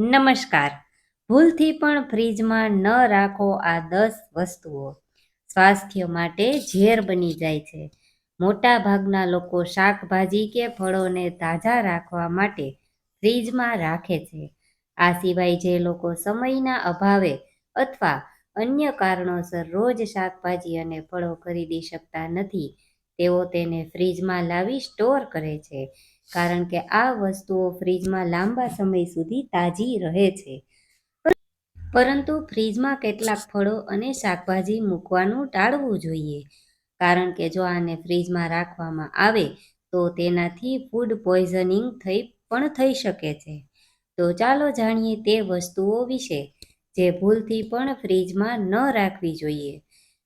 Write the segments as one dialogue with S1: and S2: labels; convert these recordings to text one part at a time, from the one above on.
S1: નમસ્કાર. ભૂલથી પણ ફ્રીજમાં ન રાખો આ દસ વસ્તુઓ. સ્વાસ્થ્ય માટે ઝેર બની જાય છે. મોટા ભાગના લોકો શાકભાજી કે ફળોને તાજા રાખવા માટે ફ્રીજમાં રાખે છે. આ સિવાય જે લોકો સમયના અભાવે અથવા અન્ય કારણોસર રોજ શાકભાજી અને ફળો ખરીદી શકતા નથી, તેઓ તેને ફ્રીજમાં લાવી સ્ટોર કરે છે. કારણ કે આ વસ્તુઓ ફ્રીજમાં લાંબા સમય સુધી તાજી રહે છે. પરંતુ ફ્રીજમાં કેટલાક ફળો અને શાકભાજી મૂકવાનું ટાળવું જોઈએ. કારણ કે જો આને ફ્રીજમાં રાખવામાં આવે, તો તેનાથી ફૂડ પોઈઝનિંગ થઈ પણ થઈ શકે છે. તો ચાલો જાણીએ તે વસ્તુઓ વિશે, જે ભૂલથી પણ ફ્રીજમાં ન રાખવી જોઈએ.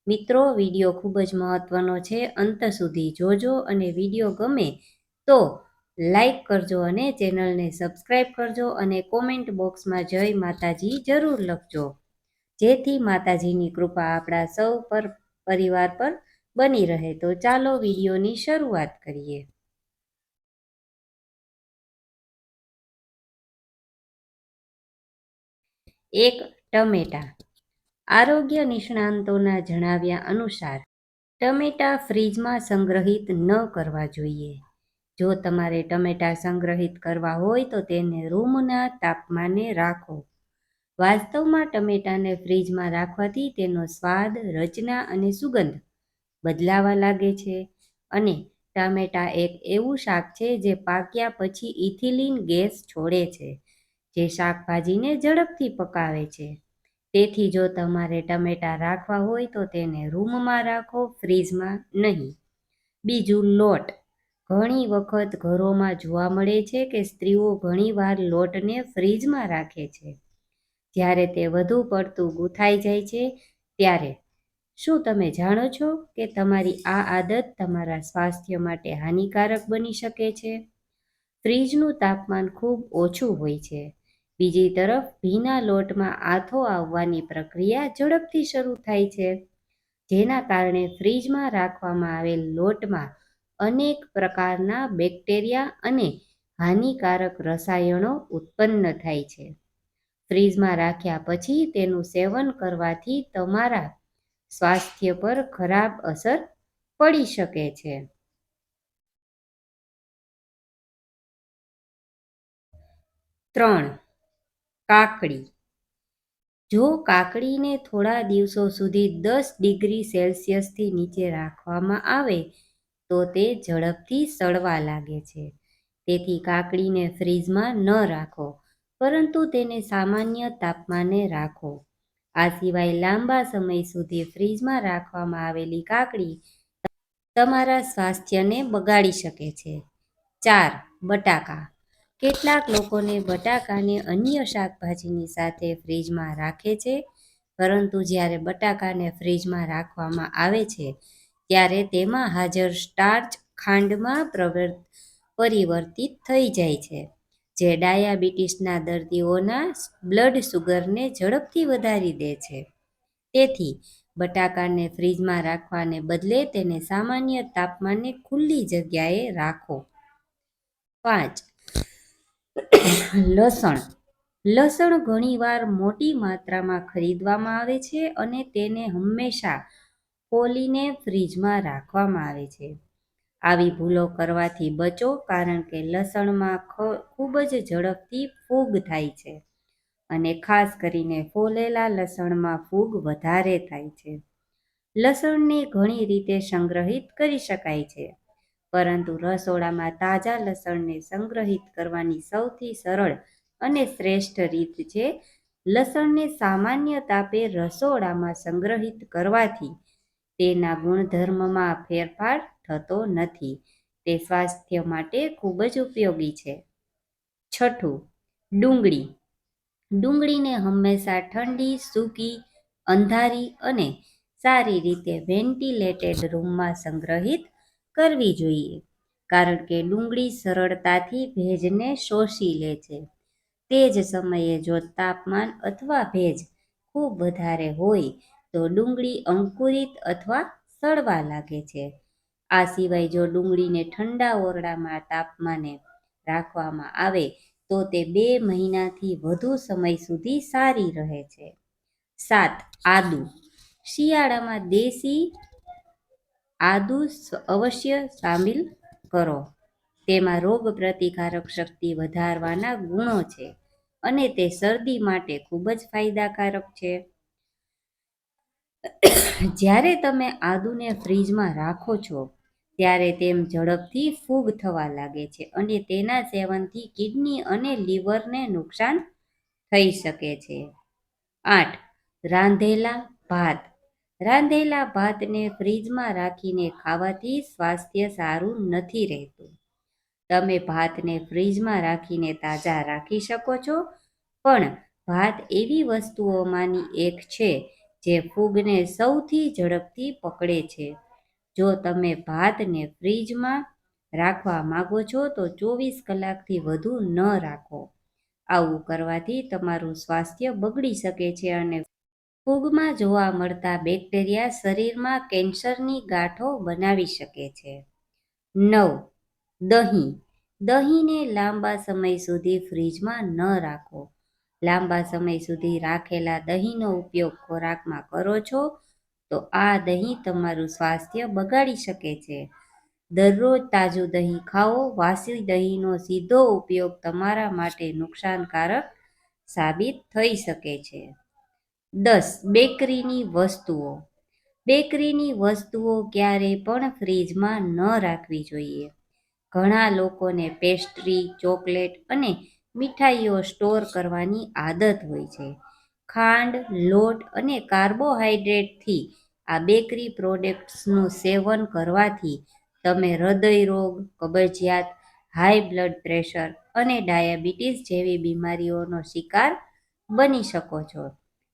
S1: મિત્રો, વીડિયો ખૂબ જ મહત્વનો છે. અંત સુધી જોજો અને વીડિયો ગમે તો લાઈક કરજો અને ચેનલને સબસ્ક્રાઈબ કરજો અને કોમેન્ટ બોક્સમાં જય માતાજી જરૂર લખજો. જેથી માતાજીની કૃપા આપણા સૌ પર, પરિવાર પર બની રહે. તો ચાલો વિડીયોની શરૂઆત કરીએ. એક ટમેટા. આરોગ્ય નિષ્ણાંતોના જણાવ્યા અનુસાર, ટમેટા ફ્રીજમાં સંગ્રહિત ન કરવા જોઈએ. જો તમારે ટમેટા સંગ્રહિત કરવા હોય તો તેને રૂમના તાપમાને રાખો. વાસ્તવમાં ટમેટાને ફ્રીજમાં રાખવાથી તેનો સ્વાદ, રચના અને સુગંધ બદલાવા લાગે છે. અને ટામેટા એક એવું શાક છે જે પાક્યા પછી ઇથિલિન ગેસ છોડે છે, જે શાકભાજીને ઝડપથી પકાવે છે. તેથી જો તમારે ટમેટા રાખવા હોય તો તેને રૂમમાં રાખો, ફ્રીજમાં નહીં. બીજું લોટ. ઘણી વખત ઘરોમાં જોવા મળે છે કે સ્ત્રીઓ ઘણીવાર લોટને ફ્રીજમાં રાખે છે. જ્યારે તે વધુ પડતું ગૂંથાઈ જાય છે, ત્યારે શું તમે જાણો છો કે તમારી આ આદત તમારા સ્વાસ્થ્ય માટે હાનિકારક બની શકે છે? ફ્રીજનું તાપમાન ખૂબ ઓછું હોય છે. બીજી તરફ, ભીના લોટમાં આથો આવવાની પ્રક્રિયા ઝડપથી શરૂ થાય છે. જેના કારણે ફ્રીજમાં રાખવામાં આવેલ લોટમાં અનેક પ્રકારના બેક્ટેરિયા અને હાનિકારક રસાયણો ઉત્પન્ન થાય છે. ફ્રીજમાં રાખ્યા પછી તેનું સેવન કરવાથી તમારા સ્વાસ્થ્ય પર ખરાબ અસર પડી શકે છે. ત્રણ. કાકડી. જો કાકડીને થોડા દિવસો સુધી દસ ડિગ્રી સેલ્સિયસથી નીચે રાખવામાં આવે તો તે ઝડપથી સડવા લાગે છે. તેથી કાકડીને ફ્રીજમાં ન રાખો, પરંતુ તેને સામાન્ય તાપમાને રાખો. આ સિવાય લાંબા સમય સુધી ફ્રીજમાં રાખવામાં આવેલી કાકડી તમારા સ્વાસ્થ્યને બગાડી શકે છે. ચાર, બટાકા. કેટલાક લોકોને બટાકાને અન્ય શાકભાજીની સાથે ફ્રીજમાં રાખે છે, પરંતુ જ્યારે બટાકાને ફ્રીજમાં રાખવામાં આવે છે ત્યારે તેમાં હાજર સ્ટાર્ચ ખાંડમાં પરિવર્તિત થઈ જાય છે, જે ડાયાબિટીસના દર્દીઓના બ્લડ શુગરને ઝડપથી વધારી દે છે. તેથી, બટાકાને ફ્રીજમાં રાખવાને બદલે તેને સામાન્ય તાપમાને ખુલ્લી જગ્યાએ રાખો. પાંચ, લસણ. લસણ ઘણીવાર મોટી માત્રામાં ખરીદવામાં આવે છે અને તેને હંમેશા ફોલીને ફ્રીજમાં રાખવામાં આવે છે. આવી ભૂલો કરવાથી બચો કારણ કે લસણમાં ખૂબ જ ઝડપથી ફૂગ થાય છે અને ખાસ કરીને ફોલેલા લસણમાં ફૂગ વધારે થાય છે. લસણને ઘણી રીતે સંગ્રહિત કરી શકાય છે, પરંતુ રસોડામાં તાજા લસણને સંગ્રહિત કરવાની સૌથી સરળ અને શ્રેષ્ઠ રીત છે લસણને સામાન્ય તાપે રસોડામાં સંગ્રહિત કરવાથી તેના ગુણધર્મમાં ફેરફાર થતો નથી. તે સ્વાસ્થ્ય માટે ખૂબ જ ઉપયોગી છે. છઠ્ઠું, ડુંગળી. ડુંગળીને હંમેશા ઠંડી, સૂકી, અંધારી અને સારી રીતે વેન્ટિલેટેડ રૂમમાં સંગ્રહિત કરવી જોઈએ, કારણ કે ડુંગળી સરળતાથી ભેજને શોષી લે છે. તે જ સમયે જો તાપમાન અથવા ભેજ ખૂબ વધારે હોય તો ડુંગળી અંકુરિત અથવા સડવા લાગે છે. આ સિવાય જો ડુંગળીને ઠંડા ઓરડામાં તાપમાને રાખવામાં આવે, તો તે બે મહિનાથી વધુ સમય સુધી સારી રહે છે. સાત, આદુ. શિયાળામાં દેશી આદુ અવશ્ય સામેલ કરો. તેમાં રોગ પ્રતિકારક શક્તિ વધારવાના ગુણો છે અને તે શરદી માટે ખૂબ જ ફાયદાકારક છે. જ્યારે તમે આદુને ફ્રીજમાં રાખો છો, ત્યારે તેમ ઝડપથી ફૂગ થવા લાગે છે અને તેના સેવનથી કિડની અને લીવરને નુકસાન થઈ શકે છે. આઠ. રાંધેલા ભાત. રાંધેલા ભાતને ફ્રીજમાં રાખીને ખાવાથી સ્વાસ્થ્ય સારું નથી રહેતું. તમે ભાતને ફ્રીજમાં રાખીને તાજા રાખી શકો છો, પણ ભાત એવી વસ્તુઓમાંની એક છે જે ફૂગને સૌથી ઝડપથી પકડે છે. જો તમે ભાતને ફ્રીજમાં રાખવા માંગો છો, તો ચોવીસ કલાકથી વધુ ન રાખો. આવું કરવાથી તમારું સ્વાસ્થ્ય બગડી શકે છે અને ફૂગમાં જોવા મળતા બેક્ટેરિયા શરીરમાં કેન્સરની ગાંઠો બનાવી શકે છે. નવ. દહીં. દહીંને લાંબા સમય સુધી ફ્રીજમાં ન રાખો. લાંબા સમય સુધી રાખેલા દહીંનો ઉપયોગ ખોરાકમાં કરો છો, તો આ દહીં તમારું સ્વાસ્થ્ય બગાડી શકે છે. દરરોજ તાજું દહીં ખાઓ, વાસી દહીંનો સીધો ઉપયોગ તમારા માટે નુકસાનકારક સાબિત થઈ શકે છે. દસ, બેકરીની વસ્તુઓ. બેકરીની વસ્તુઓ ક્યારેય પણ ફ્રીજમાં ન રાખવી જોઈએ. ઘણા લોકોને પેસ્ટ્રી, ચોકલેટ અને મીઠાઈઓ સ્ટોર કરવાની આદત હોય છે. ખાંડ, લોટ અને કાર્બોહાઈડ્રેટથી આ બેકરી પ્રોડક્ટ્સનું સેવન કરવાથી તમે હૃદય રોગ, કબજિયાત, હાઈ બ્લડ પ્રેશર અને ડાયાબિટીસ જેવી બીમારીઓનો શિકાર બની શકો છો.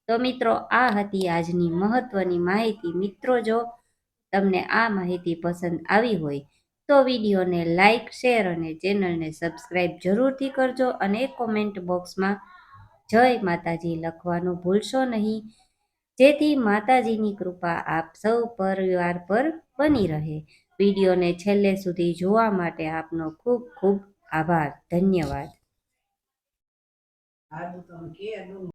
S1: તો મિત્રો, આ હતી આજની મહત્વની માહિતી. મિત્રો, જો તમને આ માહિતી પસંદ આવી હોય તો વિડીયોને લાઇક શેર અને ચેનલને સબસ્ક્રાઈબ જરૂરથી કરજો અને કોમેન્ટ બોક્સમાં જય માતાજી લખવાનું ભૂલશો નહીં. જેથી માતાજીની કૃપા આપ સૌ પરિવાર પર બની રહે. વિડીયોને છેલ્લે સુધી જોવા માટે આપનો ખૂબ ખૂબ આભાર. ધન્યવાદ.